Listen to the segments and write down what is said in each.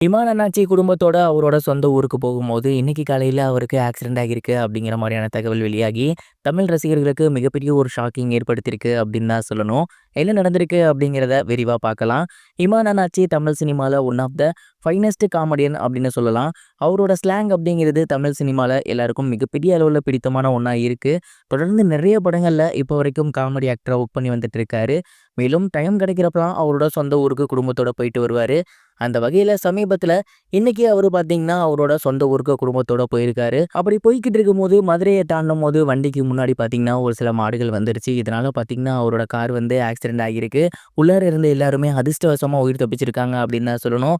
இமான் அண்ணாச்சி குடும்பத்தோட அவரோட சொந்த ஊருக்கு போகும்போது இன்னைக்கு காலையில் அவருக்கு ஆக்சிடென்ட் ஆகியிருக்கு அப்படிங்கிற மாதிரியான தகவல் வெளியாகி தமிழ் ரசிகர்களுக்கு மிகப்பெரிய ஒரு ஷாக்கிங் ஏற்படுத்தியிருக்கு அப்படின்னு தான் சொல்லணும். என்ன நடந்திருக்கு அப்படிங்கிறத விரிவாக பார்க்கலாம். இமான் அண்ணாச்சி தமிழ் சினிமாவில் one of the finest comedian அப்படின்னு சொல்லலாம். அவரோட ஸ்லாங் அப்படிங்கிறது தமிழ் சினிமாவில் எல்லாருக்கும் மிகப்பெரிய அளவில் பிடித்தமான ஒன்றா இருக்குது தொடர்ந்து நிறைய படங்களில் இப்போ வரைக்கும் காமெடி ஆக்டராக ஒர்க் பண்ணி வந்துட்டு இருக்காரு. மேலும் டைம் கிடைக்கிறப்பலாம் அவரோட சொந்த ஊருக்கு குடும்பத்தோட போயிட்டு வருவார். அந்த வகையில் சமீபத்தில் இன்றைக்கி அவர் பார்த்தீங்கன்னா அவரோட சொந்த ஊருக்கு குடும்பத்தோட போயிருக்காரு. அப்படி போய்கிட்டு இருக்கும்போது மதுரையை தாண்டும் போது வண்டிக்கு முன்னாடி பார்த்தீங்கன்னா ஒரு சில மாடுகள் வந்துருச்சு. இதனால் பார்த்தீங்கன்னா அவரோட கார் வந்து ஆக்சிடென்ட் ஆகியிருக்கு. உள்ளார இருந்து எல்லாருமே அதிர்ஷ்டவசமாக உயிர் தப்பிச்சிருக்காங்க அப்படின்னு தான் சொல்லணும்.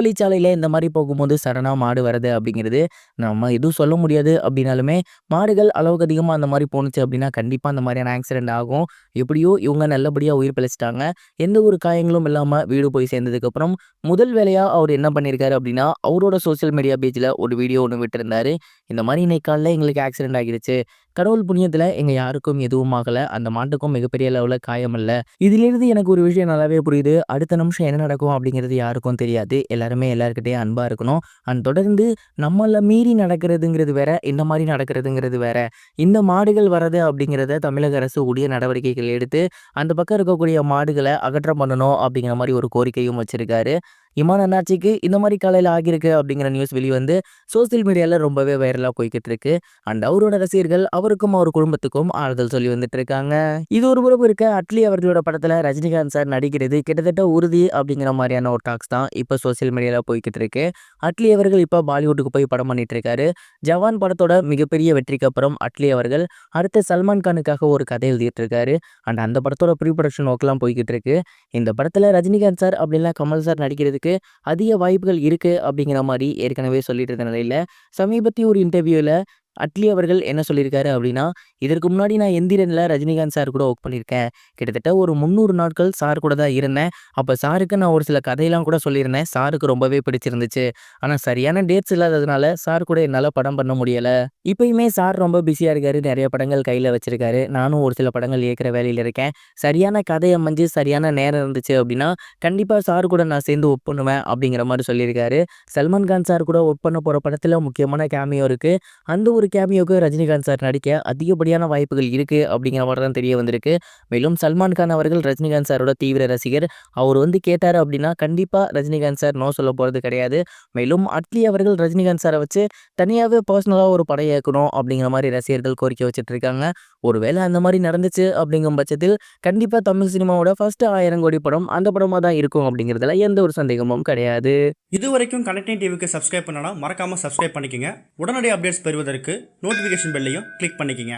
புறவழிச்சாலையில் இந்த மாதிரி போகும்போது சடனாக மாடு வருது அப்படிங்கிறது நம்ம எதுவும் சொல்ல முடியாது. அப்படின்னாலுமே மாடுகள் அளவுக்கு அதிகமாக அந்த மாதிரி போணுச்சு அப்படின்னா கண்டிப்பாக அந்த மாதிரியான ஆக்சிடென்ட் ஆகும். எப்படியோ இவங்க நல்லபடியாக உயிர் பிழைச்சிட்டாங்க. எந்த ஒரு காயங்களும் இல்லாமல் வீடு போய் சேர்ந்ததுக்கப்புறம் முதல் வேலையாக அவர் என்ன பண்ணியிருக்காரு அப்படின்னா அவரோட சோஷியல் மீடியா பேஜில் ஒரு வீடியோ ஒன்று விட்டுருந்தாரு. இந்த மாதிரி இன்னைக்கு காலையில் எங்களுக்கு ஆக்சிடென்ட் ஆகிடுச்சு. கடவுள் புண்ணியத்தில் எங்கள் யாருக்கும் எதுவும் ஆகலை. அந்த மாட்டுக்கும் மிகப்பெரிய அளவில் காயம் இல்லை. இதிலிருந்து எனக்கு ஒரு விஷயம் நல்லாவே புரியுது. அடுத்த நிமிஷம் என்ன நடக்கும் அப்படிங்கிறது யாருக்கும் தெரியாது. எல்லாருமே எல்லாருக்கிட்டையும் அன்பாக இருக்கணும். அண்ட் தொடர்ந்து நம்மளை மீறி நடக்கிறதுங்கிறது வேற இந்த மாதிரி நடக்கிறதுங்கிறது வேற. இந்த மாடுகள் வர்றது அப்படிங்கிறத தமிழக அரசு உரிய நடவடிக்கைகள் எடுத்து அந்த பக்கம் இருக்கக்கூடிய மாடுகளை அகற்றம் பண்ணணும் அப்படிங்கிற மாதிரி ஒரு கோரிக்கையும் வச்சிருக்காரு. இமான் அண்ணாச்சிக்கு இந்த மாதிரி காலையில் ஆகியிருக்கு அப்படிங்கிற நியூஸ் வெளிவந்து சோசியல் மீடியாவில் ரொம்பவே வைரலாக போய்கிட்டு இருக்கு அண்ட் அவரோட ரசிகர்கள் அவருக்கும் அவர் குடும்பத்துக்கும் ஆறுதல் சொல்லி வந்துட்டு இருக்காங்க இது ஒரு புறம் இருக்க அட்லி அவர்களோட படத்தில் ரஜினிகாந்த் சார் நடிக்கிறது கிட்டத்தட்ட உறுதி அப்படிங்கிற மாதிரியான ஒரு டாக்ஸ் தான் இப்போ சோசியல் மீடியாவில் போய்கிட்டு இருக்கு அட்லி அவர்கள் இப்போ பாலிவுட்டுக்கு போய் படம் பண்ணிட்டு இருக்காரு ஜவான் படத்தோட மிகப்பெரிய வெற்றிக்கு அப்புறம் அட்லி அவர்கள் அடுத்த சல்மான் கானுக்காக ஒரு கதை எழுதிட்டு இருக்காரு அண்ட் அந்த படத்தோட ப்ரீ ப்ரொடக்ஷன் ஒர்க்லாம் போய்கிட்டு இருக்கு இந்த படத்தில் ரஜினிகாந்த் சார் அப்படின்னா கமல் சார் நடிக்கிறது நடிக்கிறதுக்கு அதிக வாய்ப்புகள் இருக்குது அப்படிங்கிற மாதிரி ஏற்கனவே சொல்லிட்டு இருந்த நிலையில் சமீபத்திய ஒரு இன்டர்வியூவில் அட்லி அவர்கள் என்ன சொல்லியிருக்காரு அப்படின்னா இதற்கு முன்னாடி நான் எந்திரனில் ரஜினிகாந்த் சார் கூட ஒர்க் பண்ணியிருக்கேன். கிட்டத்தட்ட ஒரு முந்நூறு நாட்கள் சார் கூட தான் இருந்தேன். அப்போ சாருக்கு நான் ஒரு சில கதையெல்லாம் கூட சொல்லியிருந்தேன். சாருக்கு ரொம்பவே பிடிச்சிருந்துச்சு. ஆனால் சரியான டேட்ஸ் இல்லாததுனால சார் கூட என்னால் படம் பண்ண முடியலை. இப்பயுமே சார் ரொம்ப பிஸியாக இருக்காரு. நிறைய படங்கள் கையில் வச்சிருக்காரு. நானும் ஒரு சில படங்கள் இயக்கிற வேலையில் இருக்கேன். சரியான கதை அமைஞ்சு சரியான நேரம் இருந்துச்சு அப்படின்னா கண்டிப்பாக சார் கூட நான் சேர்ந்து ஒர்க் பண்ணுவேன் அப்படிங்கிற மாதிரி சொல்லியிருக்காரு. சல்மான் கான் சார் கூட ஒர்க் பண்ண போகிற படத்தில் முக்கியமான கேமியோ இருக்குது அந்த ஒரு கேமியோக்கு ரஜினிகாந்த் சார் நடிக்க அதிகப்படியான வாய்ப்புகள் இருக்குது அப்படிங்கிற மாதிரி தான் தெரிய வந்திருக்கு. மேலும் சல்மான் கான் அவர்கள் ரஜினிகாந்த் சாரோட தீவிர ரசிகர். அவர் வந்து கேட்டார் அப்படின்னா கண்டிப்பாக ரஜினிகாந்த் சார் நோ சொல்ல போகிறது கிடையாது. மேலும் அட்லி அவர்கள் ரஜினிகாந்த் சாரை வச்சு தனியாகவே பர்சனலாக ஒரு படம் இயக்கணும் அப்படிங்கிற மாதிரி ரசிகர்கள் கோரிக்கை வச்சுட்டு இருக்காங்க. ஒருவேளை அந்த மாதிரி நடந்துச்சு அப்படிங்கும் பட்சத்தில் கண்டிப்பாக தமிழ் சினிமாவோட ஃபர்ஸ்ட் ஆயிரம் கோடி படம் அந்த படமாக தான் இருக்கும் அப்படிங்கிறதுல எந்த ஒரு சந்தேகமும் கிடையாது. இது வரைக்கும் கனெக்டிங் டிவிக்கு சப்ஸ்கிரைப் பண்ணனா மறக்காமல் சப்ஸ்கிரைப் பண்ணிக்கங்க. உடனடி அப்டேட்ஸ் பெறுவதற்கு நோட்டிஃபிகேஷன் பெல்லையும் கிளிக் பண்ணிக்கங்க.